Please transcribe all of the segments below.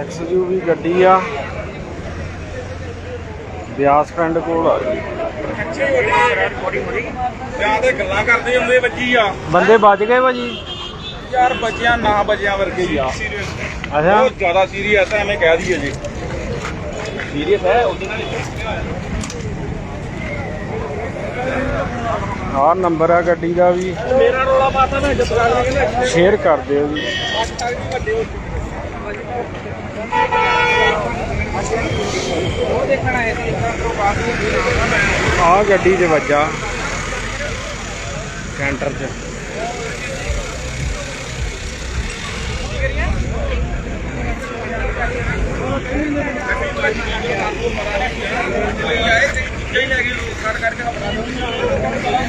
XUV ਗੱਡੀ ਆ। ਬਿਆਸ ਪਿੰਡ ਕੋਲ ਆ ਜੀ। ਜਾਂ ਤੇ ਗੱਲਾਂ ਕਰਦੇ ਹੁੰਦੇ ਵੱਜੀ ਆ ਬੰਦੇ ਬਚ ਗਏ ਭਾਜੀ? ਯਾਰ ਬੱਚਿਆਂ ਨਾ ਬੱਚਿਆਂ ਵਰਗੇ ਹੀ ਆ। ਅੱਛਾ। ਬਹੁਤ ਜ਼ਿਆਦਾ ਸੀਰੀਅਸ ਹੈ ਐਵੇਂ ਕਹਿ ਦਈਏ ਜੀ। ਸੀਰੀਅਸ ਹੈ? ਉਹਦੇ ਨਾਲ ਆਹ ਨੰਬਰ ਆ ਗੱਡੀ ਦਾ ਵੀ। ਮੇਰਾ ਰੋਲਾ ਪਾਤਾ ਮੈਂ ਲੱਗ ਕਹਿੰਦੇ ਸ਼ੇਅਰ ਕਰ ਦਿਓ ਜੀ। ਆਹ ਗੱਡੀ 'ਚ ਵੱਜਾ। ਕੈਂਟਰ 'ਚ। ਜਈ ਲੈ ਗਏ ਕੱਟ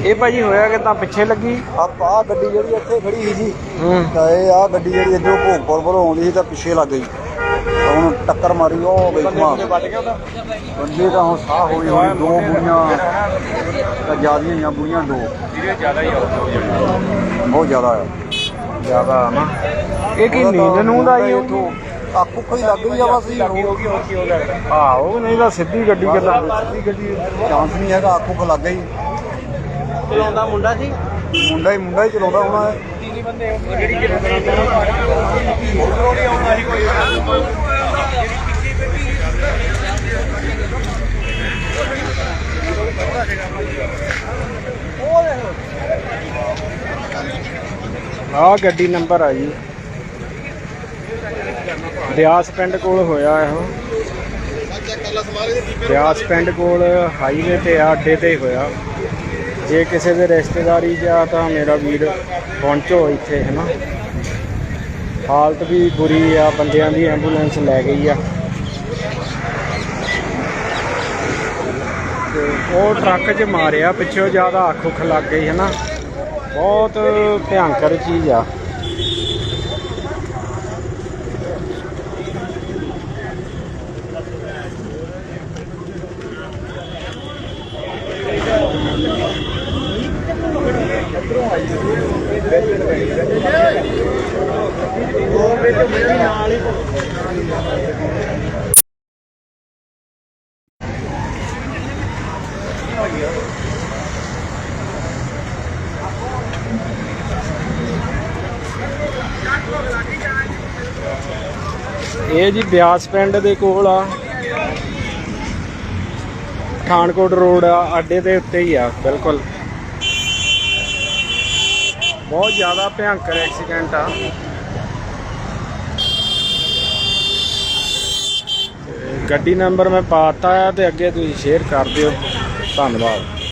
ਇਹ ਭਾਜੀ ਹੋਇਆ ਕਿ ਤਾਂ ਪਿੱਛੇ ਲੱਗੀ? ਆ ਆ ਗੱਡੀ ਜਿਹੜੀ ਇੱਥੇ ਖੜੀ ਸੀ ਜੀ ਹੂੰ। ਤਾਂ ਇਹ ਆ ਗੱਡੀ ਜਿਹੜੀ ਇੱਧਰੋਂ ਭੋਗਪੁਰ ਵੱਲੋਂ ਆਉਂਦੀ ਸੀ ਤਾਂ ਪਿੱਛੇ ਲੱਗ ਗਈ। ਤਾਂ ਹੁਣ ਟੱਕਰ ਮਾਰੀ ਉਹ ਗਈ ਗਿਆ ਉਹਦਾ? ਬੰਦੇ ਤਾਂ ਹੁਣ ਸਾਹ ਹੋਈ ਹੋਈ ਦੋ ਬੁੜੀਆਂ। ਤਾਂ ਜਿਆਦੀਆਂ ਹੀ ਆ ਬੁੜੀਆਂ ਦੋ। ਸੀਰੀਅਸ ਜ਼ਿਆਦਾ ਹੀ ਆ ਬਹੁਤ ਜ਼ਿਆਦਾ ਆ। ਨਾ। ਇਹ ਕੀ ਨੀਂਦ ਨੂੰ ਦਾ ਹੀ ਇੱਥੋਂ ਅੱਖ ਉੱਖ ਹੀ ਲੱਗ ਗਈ ਆ ਬਸ ਹੀ ਲੱਗੀ ਹੋਗੀ ਹੋਰ ਕੀ ਹੋ ਆਹੋ ਨਹੀਂ ਤਾਂ ਸਿੱਧੀ ਗੱਡੀ ਕਿੱਦਾਂ? ਸਿੱਧੀ ਗੱਡੀ ਚਾਂਸ ਨਹੀਂ ਹੈਗਾ ਅੱਖ ਉੱਖ ਲੱਗ ਗਈ। ਚਲਾਉਂਦਾ ਮੁੰਡਾ ਸੀ ਮੁੰਡਾ ਹੀ ਮੁੰਡਾ ਹੀ ਚਲਾਉਂਦਾ ਹੋਣਾ ਹੈ ਤੀਨੀ ਬੰਦੇ ਜਿਹੜੀ ਜਿਹੜੀ ਨਹੀਂ ਆਉਂਦਾ ਸੀ ਕੋਈ ਆਹ ਗੱਡੀ ਨੰਬਰ ਆ ਜੀ। ਬਿਆਸ ਪਿੰਡ ਕੋਲ ਹੋਇਆ ਇਹੋ। ਬਿਆਸ ਪਿੰਡ ਕੋਲ ਹਾਈਵੇ ਤੇ ਆ, ਅੱਡੇ ਤੇ ਹੋਇਆ। ਜੇ ਕਿਸੇ ਦੇ ਰਿਸ਼ਤੇਦਾਰੀ ਜਾਂ ਤਾਂ ਮੇਰਾ ਵੀਰ ਪਹੁੰਚੋ ਇੱਥੇ, ਹੈ ਨਾ। ਹਾਲਤ ਵੀ ਬੁਰੀ ਆ, ਬੰਦਿਆਂ ਦੀ ਐਂਬੂਲੈਂਸ ਲੈ ਗਈ ਆ। ਤੇ ਉਹ ਟਰੱਕ 'ਚ ਮਾਰਿਆ, ਪਿੱਛੋਂ ਜ਼ਿਆਦਾ ਅੱਖ ਉੱਖ ਲੱਗ ਗਈ, ਹੈ ਨਾ। ਬਹੁਤ ਭਿਆਨਕ ਚੀਜ਼ ਆ। ਇਹ ਜੀ ਬਿਆਸ ਪਿੰਡ ਦੇ ਕੋਲ ਆ। ਪਠਾਨਕੋਟ ਰੋਡ ਆ, ਅੱਡੇ ਦੇ ਉੱਤੇ ਹੀ ਆ, ਬਿਲਕੁਲ। ਬਹੁਤ ਜ਼ਿਆਦਾ ਭਿਆਨਕ ਐਕਸੀਡੈਂਟ ਆ। ਗੱਡੀ ਨੰਬਰ ਮੈਂ ਪਾਤਾ ਆ ਤੇ ਅੱਗੇ ਤੁਸੀਂ ਸ਼ੇਅਰ ਕਰ ਦਿਓ। ਧੰਨਵਾਦ।